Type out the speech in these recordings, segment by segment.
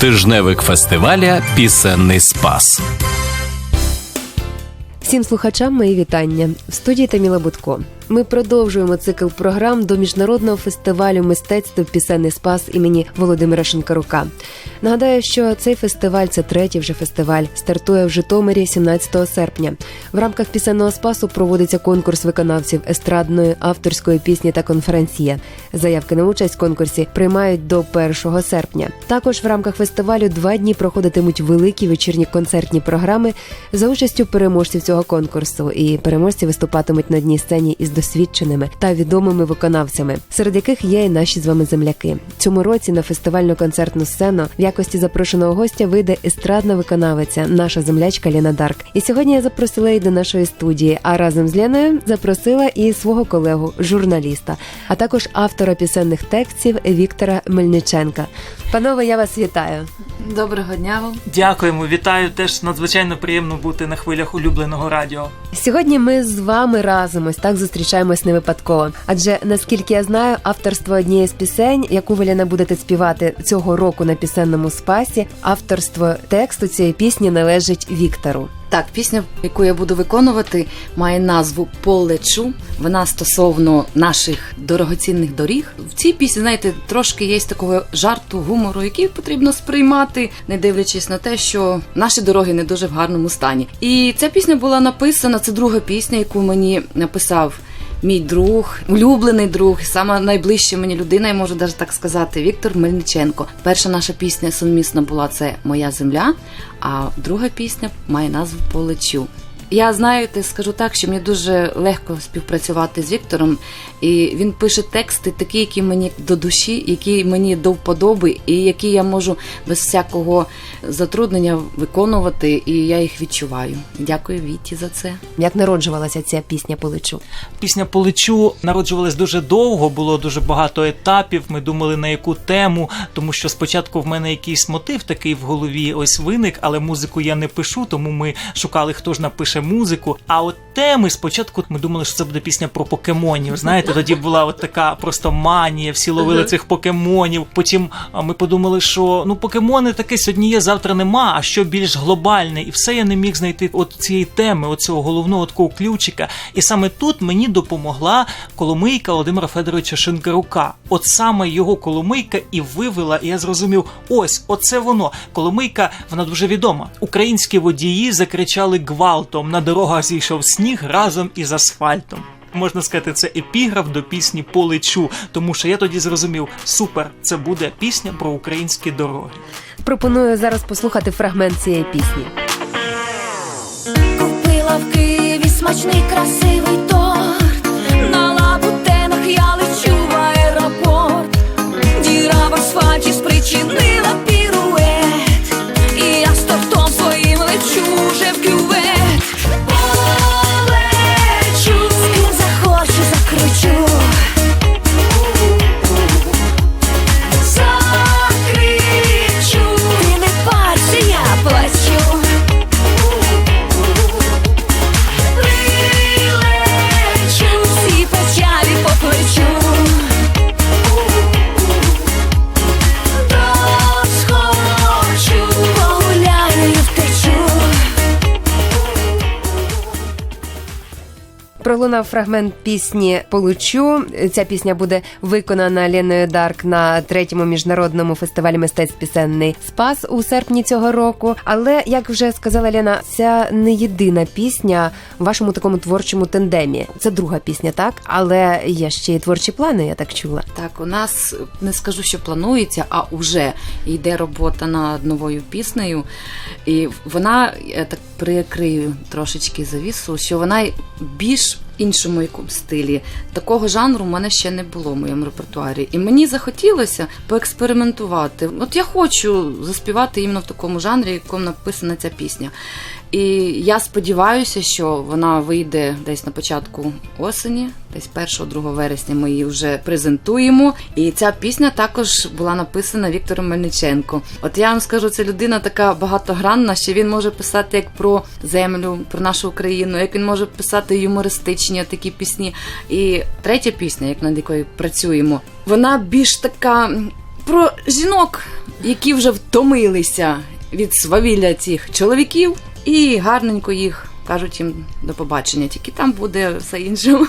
Тижневик фестиваля Пісенний спас. Всім слухачам мої вітання в студії Таміла Будко. Ми продовжуємо цикл програм до міжнародного фестивалю мистецтв Пісенний спас імені Володимира Шинкарука. Нагадаю, що цей фестиваль це третій вже фестиваль. Стартує в Житомирі 17 серпня. В рамках пісенного спасу проводиться конкурс виконавців естрадної авторської пісні та конференція. Заявки на участь в конкурсі приймають до 1 серпня. Також в рамках фестивалю два дні проходитимуть великі вечірні концертні програми за участю переможців цього конкурсу. І переможці виступатимуть на одній сцені із досвідченими та відомими виконавцями, серед яких є і наші з вами земляки. Цьому році на фестивальну концертну сцену в якості запрошеного гостя вийде естрадна виконавиця, наша землячка Ліна Дарк. І сьогодні я запросила її до нашої студії. А разом з Леною запросила і свого колегу, журналіста, а також автора пісенних текстів Віктора Мельниченка. Панове, я вас вітаю. Доброго дня вам. Дякуємо, вітаю. Теж надзвичайно приємно бути на хвилях улюбленого радіо. Сьогодні ми з вами разом ось так зустрічаємось не випадково. Адже наскільки я знаю, авторство однієї з пісень, яку ви Ліна, будете співати цього року на пісенному спасі, авторство тексту цієї пісні належить Віктору. Так, пісня, яку я буду виконувати, має назву Полечу. Вона стосовно наших дорогоцінних доріг. В цій пісні, знаєте, трошки є такого жарту, гумору, який потрібно сприймати, не дивлячись на те, що наші дороги не дуже в гарному стані. І ця пісня була написана. Це друга пісня, яку мені написав. Мій друг, улюблений друг, сама найближча мені людина, я можу навіть так сказати, Віктор Мельниченко. Перша наша пісня сумісна була це Моя земля, а друга пісня має назву Полечу. Я знаєте, скажу так, що мені дуже легко співпрацювати з Віктором, і він пише тексти, такі, які мені до душі, які мені до вподоби, і які я можу без всякого затруднення виконувати, і я їх відчуваю. Дякую Віті за це. Як народжувалася ця пісня Полечу? Пісня Полечу народжувалась дуже довго, було дуже багато етапів. Ми думали на яку тему, тому що спочатку в мене якийсь мотив такий в голові ось виник, але музику я не пишу, тому ми шукали, хто ж напише музику. А от теми спочатку ми думали, що це буде пісня про покемонів. Знаєте, тоді була от така просто манія, всі ловили цих покемонів. Потім ми подумали, що ну покемони таке сьогодні є, завтра нема. А що більш глобальне, і все я не міг знайти от цієї теми, от цього головного такого ключика. І саме тут мені допомогла коломийка Володимира Федоровича Шинкарука. От саме його коломийка і вивела, і я зрозумів, ось оце воно. Коломийка, вона дуже відома. Українські водії закричали гвалтом. На дорогах зійшов сніг разом із асфальтом. Можна сказати, це епіграф до пісні Полечу, тому що я тоді зрозумів, супер, це буде пісня про українські дороги. Пропоную зараз послухати фрагмент цієї пісні. Купила в Києві смачний красивий торт. На лабутенах я лечу в аеропорт. Діра в асфальті спричинила Пролунав фрагмент пісні Получу. Ця пісня буде виконана Леною Дарк на третьому міжнародному фестивалі мистецтв пісенний спас у серпні цього року. Але як вже сказала Лена, це не єдина пісня в вашому такому творчому тендемі. Це друга пісня, так але є ще й творчі плани. Я так чула. Так, у нас не скажу, що планується, а вже йде робота над новою піснею. І вона, я так прикрию трошечки завісу, що вона більш іншому якомусь стилі. Такого жанру в мене ще не було в моєму репертуарі. І мені захотілося поекспериментувати. От я хочу заспівати іменно в такому жанрі, в якому написана ця пісня. І я сподіваюся, що вона вийде десь на початку осені, десь 1-2 вересня ми її вже презентуємо. І ця пісня також була написана Віктором Мельниченко. От я вам скажу, це людина така багатогранна, що він може писати як про землю, про нашу Україну, як він може писати юмористичні такі пісні. І третя пісня, як над якою працюємо, вона більш така про жінок, які вже втомилися від свавілля цих чоловіків, і гарненько їх кажуть їм до побачення. Тільки там буде все іншим.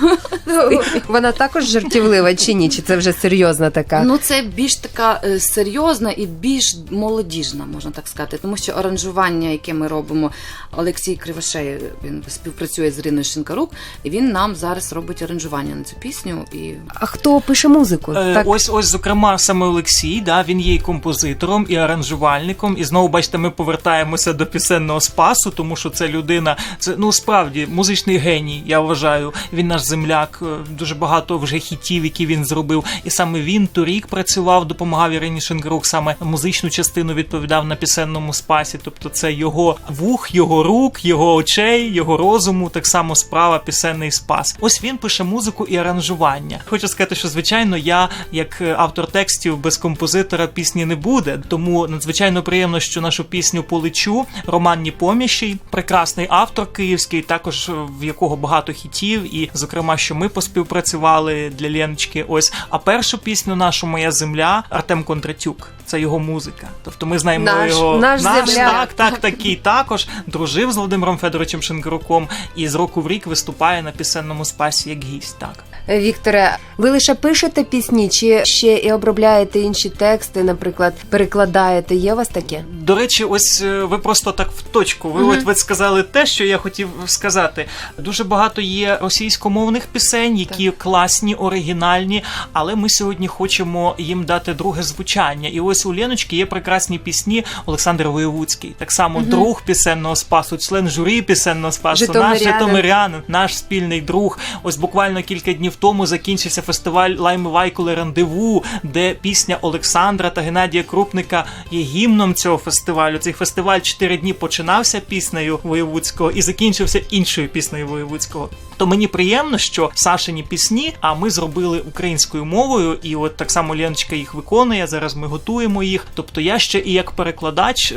Вона також жартівлива чи ні? Чи це вже серйозна така? Ну, це більш така е, серйозна і більш молодіжна, можна так сказати, тому що аранжування, яке ми робимо, Олексій Кривошей, він співпрацює з Іриною Шинкарук, і він нам зараз робить аранжування на цю пісню. І А хто пише музику? Е, так, Ось, ось, зокрема, саме Олексій, да, він є і композитором, і аранжувальником. І знову бачите, ми повертаємося до пісенного спасу, тому що це людина, це ну справді музичний геній. Я вважаю. Він наш земляк, е, дуже багато вже хітів, які він зробив. І саме він торік працював, допомагав Ірині Шенгрук, саме музичну частину відповідав на пісенному спасі. Тобто, це його вух, його рук, його очей, його розуму. Так само справа пісенний спас. Ось він пише музику і аранжування. Хочу сказати, що звичайно я, як е, автор текстів без композитора, пісні не буде. Тому надзвичайно приємно, що нашу пісню полечу Роман Ніпоміщий, прекрасний автор київський, також е, в якого багато хітів, і зокрема, що ми поспівпрацювали для Леночки. Ось а першу пісню нашу Моя земля Артем Кондратюк. Це його музика. Тобто ми знаємо Наш- його наш земляк. так, так, такий також дружив з Володимиром Федоровичем Шинкаруком і з року в рік виступає на пісенному спасі як гість. Так. Вікторе, ви лише пишете пісні, чи ще і обробляєте інші тексти, наприклад, перекладаєте? Є у вас таке? До речі, ось е, ви просто так в точку. Ви от ви сказали те, що я хотів сказати. Дуже багато є російськомовних пісень, які класні, оригінальні, але ми сьогодні хочемо їм дати друге звучання. І ось у Леночки є прекрасні пісні Олександр Воєвудський, так само друг пісенного спасу, член журі пісенного спасу, наш Житомирянин. наш спільний друг. Ось буквально кілька днів тому закінчився фестиваль Лайми Вайколи Рандеву, де пісня Олександра та Геннадія Крупника є гімном цього фестивалю. Цей фестиваль чотири дні починався піснею Воєвудського і закінчився іншою піснею Воєвудського. То мені приємно, що Сашині пісні, а ми зробили українською мовою, і от так само Леночка їх виконує. Зараз ми готуємо їх. Тобто я ще і як перекладач, е,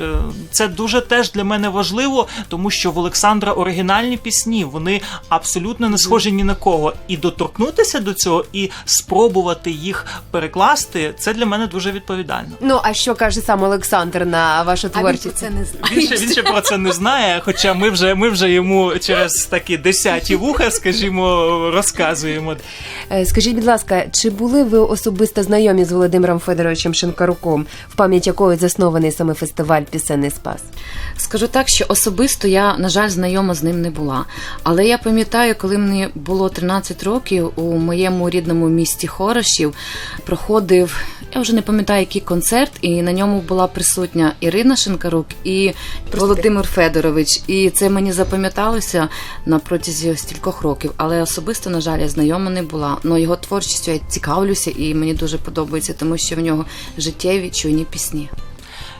це дуже теж для мене важливо, тому що в Олександра оригінальні пісні вони абсолютно не схожі ні на кого. І доторкнутися до цього, і спробувати їх перекласти, це для мене дуже відповідально. Ну а що каже сам Олександр на вашу а він про це не знає. Він ще, він ще про це не знає, хоча ми вже, ми вже йому через такі десяті вуха, скажімо, розказуємо. Е, Скажіть, будь ласка, чи були ви особисто знайомі з Володимиром Федоровичем Шинкаруком, в пам'ять якого заснований саме фестиваль Пісенний Спас? Скажу так, що особисто я, на жаль, знайома з ним не була. Але я пам'ятаю, коли мені було 13 років, у моєму рідному місті Хорошів проходив, я вже не пам'ятаю, який концерт, і на ньому була присутня Ірина Шинкарук і Володимир Федорович. І це мені запам'яталося на протязі стількох років. Але особисто, на жаль, я знайома не була. Но його творчістю я цікавлюся, і мені дуже подобається, тому що в нього життєві чуйні пісні.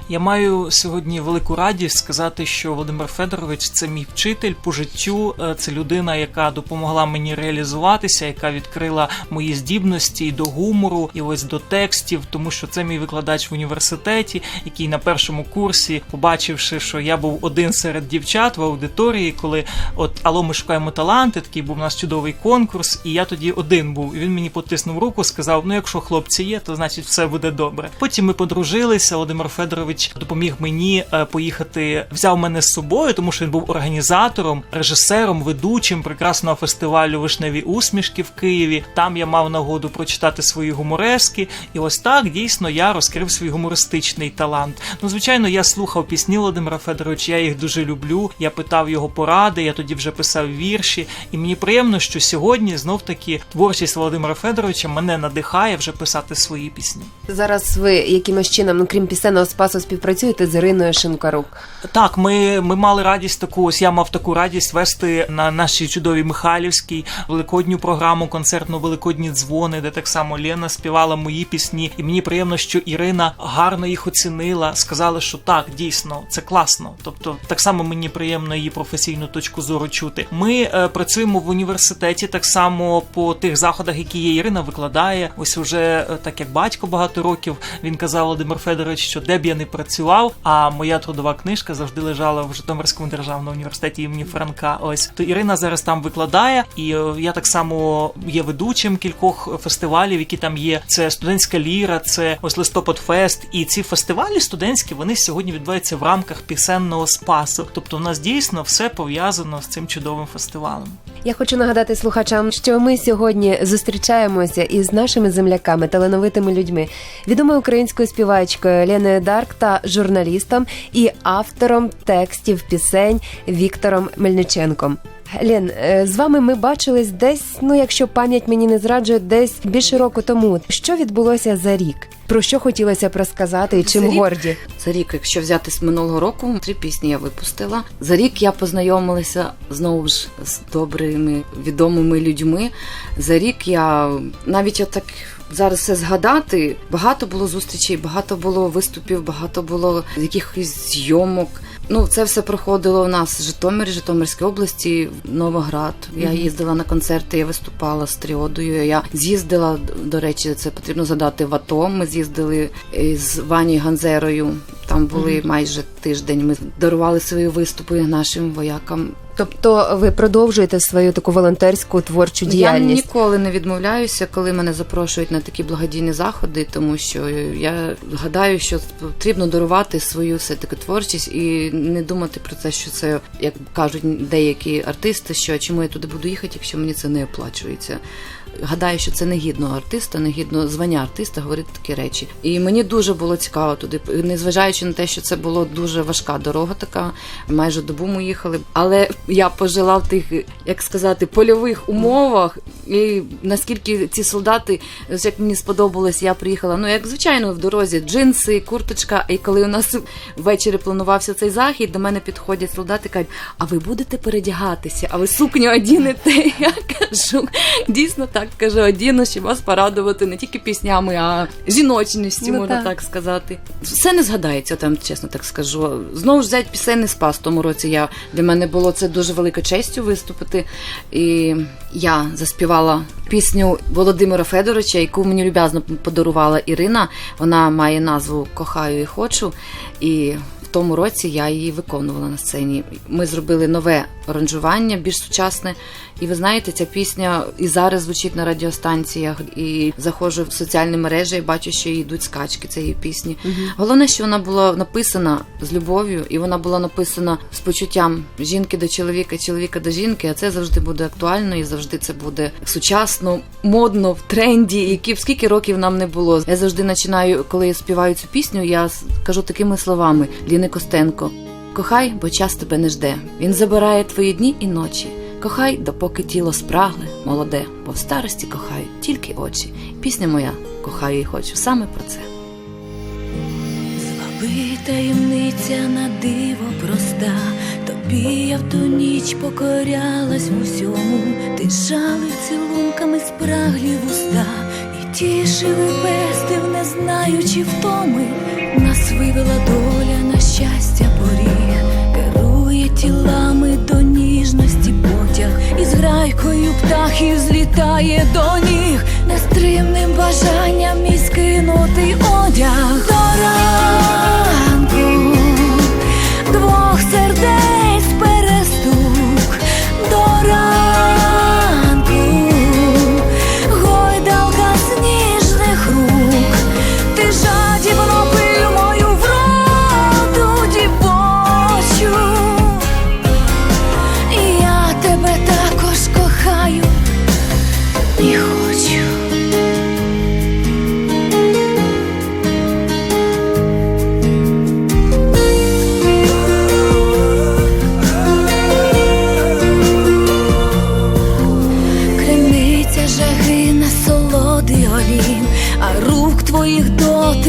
Я маю сьогодні велику радість сказати, що Володимир Федорович це мій вчитель по життю. Е, Це людина, яка допомогла мені реалізуватися, яка відкрила мої здібності і до гумору, і ось до текстів, тому що це мій викладач в університеті, який на першому курсі, побачивши, що я був один серед дівчат в аудиторії, коли от Алло, ми шукаємо таланти, такий був у нас чудовий конкурс, і я тоді один був. І він мені потиснув руку, сказав: Ну, якщо хлопці є, то значить все буде добре. Потім ми подружилися. Володимир Федорович допоміг мені е, поїхати, взяв мене з собою, тому що він був організатором, режисером, ведучим прекрасного фестивалю Вишневі усмішки в Києві. Там я мав нагоду прочитати свої гуморески, і ось так дійсно я розкрив свій гумористичний талант. Ну, звичайно, я слухав пісні Володимира Федоровича, я їх дуже люблю. Я питав його поради, я тоді вже писав вірші, і мені приємно, що сьогодні знов таки творчість Володимира Федоровича мене надихає вже писати свої пісні. Зараз ви якимось чином, ну крім пісенного спасу, співпрацюєте з Іриною Шинкарук. Так, ми, ми мали радість таку. Ось я мав таку радість вести на нашій чудовій Михайлівській великодню програму концертну Великодні дзвони, де так само Лена співала мої пісні. І мені приємно, що Ірина гарно їх оцінила, сказала, що так, дійсно, це класно. Тобто, так само мені приємно її професійну точку зору чути. Ми е, працюємо в університеті так само по тих заходах, які є. Ірина викладає. Ось уже е, так як батько багато років він казав Володимир Федорович, що де б я не працював. А моя трудова книжка завжди лежала в Житомирському державному університеті імені Франка. Ось то Ірина зараз там викладає, і е, я так само є ведучим кількох фестивалів, які там є. Це студентська ліра, це ось листопад фест. І ці фестивалі студентські вони сьогодні відбуваються в рамках пісенного спасу. Тобто, у нас дійсно все пов'язано з цим чудовим фестивалем. Я хочу нагадати слухачам, що ми сьогодні зустрічаємося із нашими земляками, талановитими людьми, відомою українською співачкою Леною Дарк та журналістом і автором текстів пісень Віктором Мельниченком. Лен, е, з вами ми бачились десь, ну якщо пам'ять мені не зраджує, десь більше року тому. Що відбулося за рік? Про що хотілося б розказати і чим За рік? горді? За рік, якщо взяти з минулого року, три пісні я випустила. За рік я познайомилася знову ж з добрими відомими людьми. За рік я навіть отак зараз все згадати. Багато було зустрічей, багато було виступів, багато було якихось зйомок. Ну, це все проходило у нас в Житомирі, Житомирській області, Новоград. Я їздила на концерти, я виступала з тріодою. Я з'їздила, до речі, це потрібно задати в АТО. Ми з'їздили е, з Вані Ганзерою. Там були майже тиждень. Ми дарували свої виступи нашим воякам. Тобто ви продовжуєте свою таку волонтерську творчу діяльність? Я ніколи не відмовляюся, коли мене запрошують на такі благодійні заходи, тому що я гадаю, що потрібно дарувати свою все таки творчість і не думати про це, що це як кажуть деякі артисти, що чому я туди буду їхати, якщо мені це не оплачується. Гадаю, що це не гідно артиста, не гідно звання артиста говорити такі речі. І мені дуже було цікаво туди, незважаючи на те, що це була дуже важка дорога, така майже добу ми їхали. Але я пожила в тих, як сказати, польових умовах. І наскільки ці солдати, як мені сподобалось, я приїхала. Ну як звичайно, в дорозі джинси, курточка. І коли у нас ввечері планувався цей захід, до мене підходять солдати, кажуть, а ви будете передягатися, а ви сукню одінете? Я кажу, дійсно так кажу, одіну, щоб вас порадувати не тільки піснями, а жіночністю, Ну, можна так. так. сказати. Все не згадається, там чесно так скажу. Знову ж взяти пісенний спас. Тому році я для мене було це дуже великою честю виступити. І я заспівала пісню Володимира Федоровича, яку мені люб'язно подарувала Ірина. Вона має назву Кохаю і хочу. І в тому році я її виконувала на сцені. Ми зробили нове аранжування, більш сучасне. І ви знаєте, ця пісня і зараз звучить на радіостанціях, і заходжу в соціальні мережі і бачу, що йдуть скачки цієї пісні. Головне, що вона була написана з любов'ю, і вона була написана з почуттям жінки до чоловіка, чоловіка до жінки. А це завжди буде актуально і завжди це буде сучасно, модно, в тренді. Які скільки років нам не було. Я завжди починаю, коли я співаю цю пісню, я кажу такими словами: Ліни Костенко. Кохай, бо час тебе не жде. Він забирає твої дні і ночі. Кохай, допоки тіло спрагле, молоде, бо в старості кохають тільки очі. Пісня моя кохаю і хочу саме про це. Зваби таємниця на диво проста, тобі я в ту ніч покорялась в усьому, ти жалив цілунками спраглі вуста, і тішив і пестив, не знаючи втоми, нас вивела доля на щастя керує тілами до ніжності потяг, і з грайкою птахів злітає до ніг, нестримним бажанням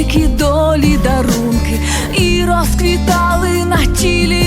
дотики долі дарунки, і розквітали на тілі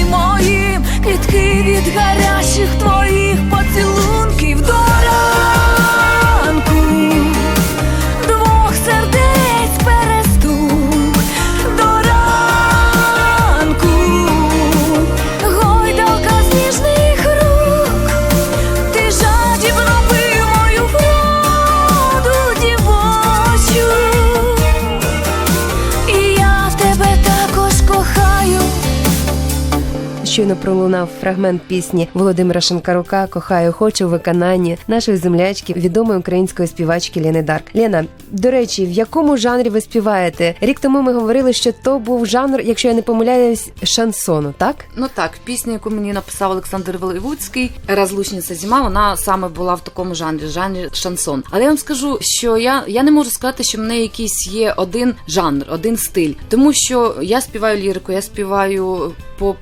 щойно пролунав фрагмент пісні Володимира Шинкарука Кохаю, хочу виконанні нашої землячки, відомої української співачки Лени Дарк. Лена, до речі, в якому жанрі ви співаєте? Рік тому ми говорили, що то був жанр, якщо я не помиляюсь, шансону, так? Ну так, пісня, яку мені написав Олександр Воливуцький, Розлучниця зима, вона саме була в такому жанрі, жанрі шансон. Але я вам скажу, що я, я не можу сказати, що в мене якийсь є один жанр, один стиль, тому що я співаю лірику, я співаю поп,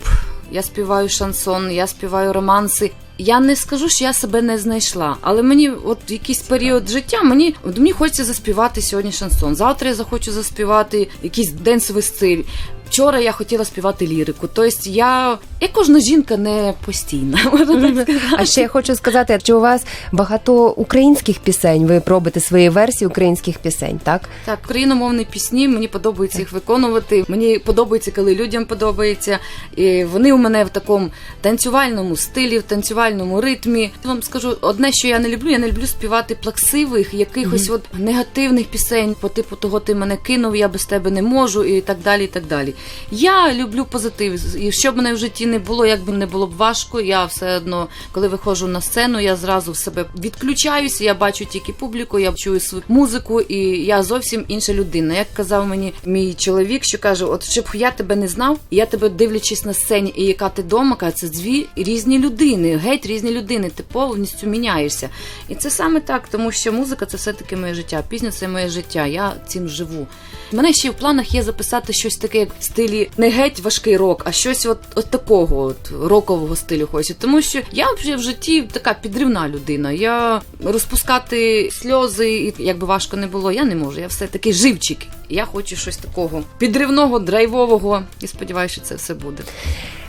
я співаю шансон, я співаю романси. Я не скажу, що я себе не знайшла, але мені, от якийсь період життя, мені от мені хочеться заспівати сьогодні шансон. Завтра я захочу заспівати якийсь денсовий стиль. Вчора я хотіла співати лірику. Тобто я, як кожна жінка, не постійна. можна так сказати. А ще я хочу сказати, що у вас багато українських пісень. Ви пробите свої версії українських пісень, так? Так, україномовні пісні, мені подобається їх виконувати. Мені подобається, коли людям подобається. І вони у мене в такому танцювальному стилі, в танцювальному ритмі. Я вам скажу, одне, що я не люблю, я не люблю співати плаксивих, якихось от негативних пісень, по типу того ти мене кинув, я без тебе не можу, і так далі. і так далі. Я люблю позитив. І що б мене в житті не було, як би не було б важко, я все одно, коли виходжу на сцену, я зразу в себе відключаюся, я бачу тільки публіку, я чую свою музику, і я зовсім інша людина. Як казав мені мій чоловік, що каже: От щоб я тебе не знав, я тебе дивлячись на сцені, і яка ти дома, каже, це дві різні людини, геть різні людини. Ти повністю міняєшся. І це саме так, тому що музика це все-таки моє життя. Пісня це моє життя. Я цим живу. У мене ще в планах є записати щось таке, як стилі не геть важкий рок, а щось от, от такого от рокового стилю хочеться. Тому що я вже в житті така підривна людина. Я розпускати сльози, і як би важко не було, я не можу. Я все таки живчик. Я хочу щось такого підривного, драйвового. І сподіваюся, що це все буде.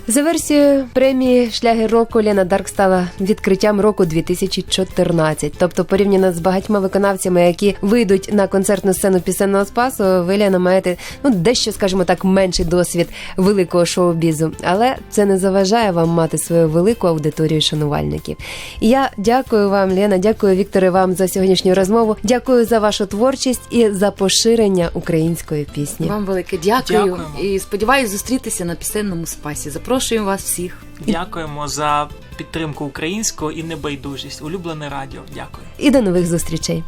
За версією премії Шлягер року Лена Дарк стала відкриттям року 2014. Тобто, порівняно з багатьма виконавцями, які вийдуть на концертну сцену пісенного спасу, ви Лена, маєте ну дещо, скажімо так, менший досвід великого шоу-бізу. Але це не заважає вам мати свою велику аудиторію шанувальників. І я дякую вам, Лена, дякую Вікторе, вам за сьогоднішню розмову. Дякую за вашу творчість і за поширення української пісні. Вам велике дякую. Дякуємо. І сподіваюся зустрітися на пісенному спасі. Запрошуємо вас всіх. Дякуємо за підтримку українського і небайдужість. Улюблене радіо. Дякую. І до нових зустрічей.